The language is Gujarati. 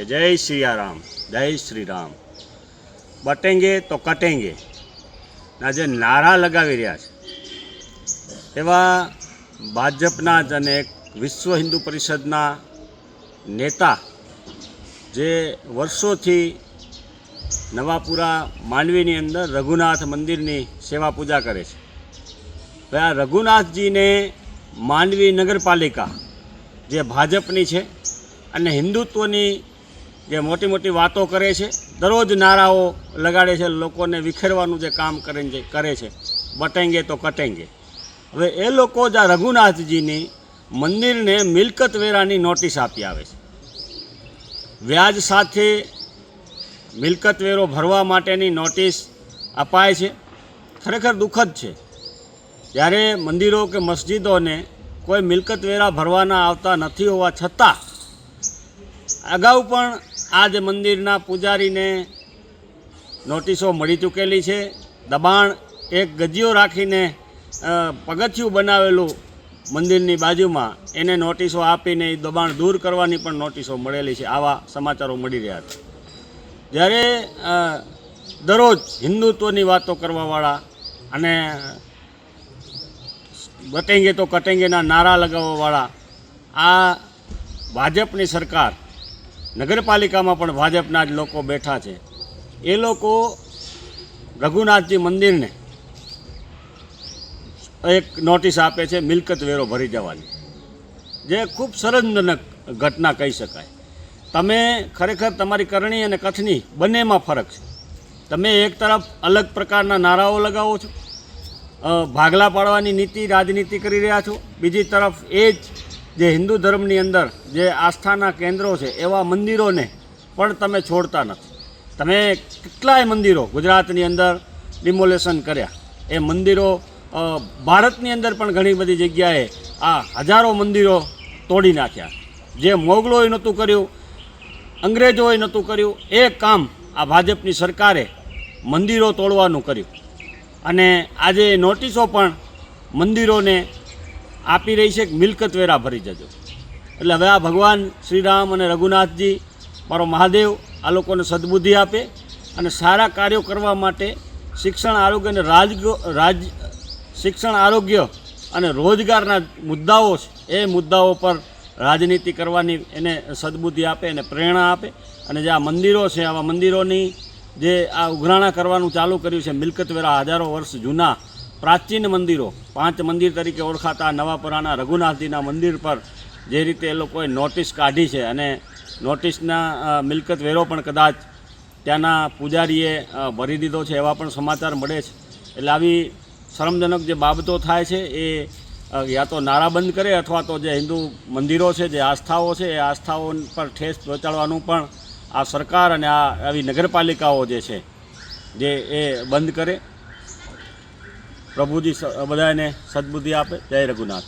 કે જય સિયારામ જય શ્રી રામ બટેંગે તો કટેંગે. ના, જે નારા લગાવી રહ્યા છે, એવા ભાજપના જ અને વિશ્વ હિન્દુ પરિષદના નેતા જે વર્ષોથી નવાપુરા માંડવીની અંદર રઘુનાથ મંદિરની સેવા પૂજા કરે છે. હવે આ રઘુનાથજીને માંડવી નગરપાલિકા જે ભાજપની છે અને હિન્દુત્વની જે મોટી મોટી વાતો કરે છે, દરરોજ નારાઓ લગાડે છે, લોકોને વિખેરવાનું જે કામ કરે જે કરે છે. બટેંગે તો કટેંગે. હવે એ લોકો જ આ રઘુનાથજીની મંદિરને મિલકત વેરાની નોટિસ આપી આવે છે. વ્યાજ સાથે મિલકત વેરો ભરવા માટેની નોટિસ અપાય છે. ખરેખર દુઃખદ છે. જ્યારે મંદિરો કે મસ્જિદોને કોઈ મિલકત વેરા ભરવાના આવતા નથી હોવા છતાં, અગાઉ પણ આ જ મંદિરના પૂજારીને નોટિસો મળી ચૂકેલી છે. દબાણ એક ગજીઓ રાખીને પગથિયું બનાવેલું મંદિરની બાજુમાં. એને નોટિસો આપીને એ દબાણ દૂર કરવાની પણ નોટિસો મળેલી છે. આવા સમાચારો મળી રહ્યા છે. જ્યારે દરરોજ હિન્દુત્વની વાતો કરવાવાળા અને બટેંગે તો કટેંગેના નારા લગાવવાવાળા, આ ભાજપની સરકાર નગરપાલિકામાં પણ ભાજપના જ લોકો બેઠા છે. એ લોકો રઘુનાથજી મંદિરને એક નોટિસ આપે છે, મિલકત વેરો ભરી જવાની. જે ખૂબ સરંજનક ઘટના કહી શકાય. તમે ખરેખર તમારી કરણી અને કથની બંનેમાં ફરક છે. તમે એક તરફ અલગ પ્રકારના નારાઓ લગાવો છો ભાગલા પાડવાની નીતિ, રાજનીતિ કરી રહ્યા છો, બીજી તરફ એ જ જે હિન્દુ ધર્મની અંદર જે આસ્થાના કેન્દ્રો છે, એવા મંદિરોને પણ તમે છોડતા નથી. તમે કેટલાય મંદિરો ગુજરાતની અંદર ડિમોલેશન કર્યા. એ મંદિરો ભારતની અંદર પણ ઘણી બધી જગ્યાએ આ હજારો મંદિરો તોડી નાખ્યા. જે મોગલોએ નહોતું કર્યું, અંગ્રેજોએ નહોતું કર્યું, એ કામ આ ભાજપની સરકારે મંદિરો તોડવાનું કર્યું. અને આજે નોટિસો પણ મંદિરોને આપી રહી છે, મિલકત વેરા ભરી જજો. એટલે હવે આ ભગવાન શ્રીરામ અને રઘુનાથજી, મારો મહાદેવ, આ લોકોને સદબુદ્ધિ આપે અને સારા કાર્યો કરવા માટે શિક્ષણ, આરોગ્ય અને રાજ, શિક્ષણ, આરોગ્ય અને રોજગારના મુદ્દાઓ છે, એ મુદ્દાઓ પર રાજનીતિ કરવાની એને સદબુદ્ધિ આપે એને પ્રેરણા આપે. અને જે આ મંદિરો છે, આવા મંદિરોની જે આ ઉઘરાણા કરવાનું ચાલુ કર્યું છે, મિલકત વેરા હજારો વર્ષ જૂના પ્રાચીન મંદિરો, પાંચ મંદિર તરીકે ઓળખાતા નવાપુરાના રઘુનાથજીના મંદિર પર જે રીતે એ લોકોએ નોટિસ કાઢી છે અને નોટિસના મિલકત વેરો પણ કદાચ ત્યાંના પૂજારીએ ભરી દીધો છે એવા પણ સમાચાર મળે છે. એટલે આવી શરમજનક જે બાબતો થાય છે એ યા તો નારાબંધ કરે અથવા તો જે હિન્દુ મંદિરો છે, જે આસ્થાઓ છે, એ આસ્થાઓ પર ઠેસ પહોંચાડવાનું પણ આ સરકાર અને આ આવી નગરપાલિકાઓ જે છે, જે એ બંધ કરે. પ્રભુજી બધાને સદબુદ્ધિ આપે. જય રઘુનાથ.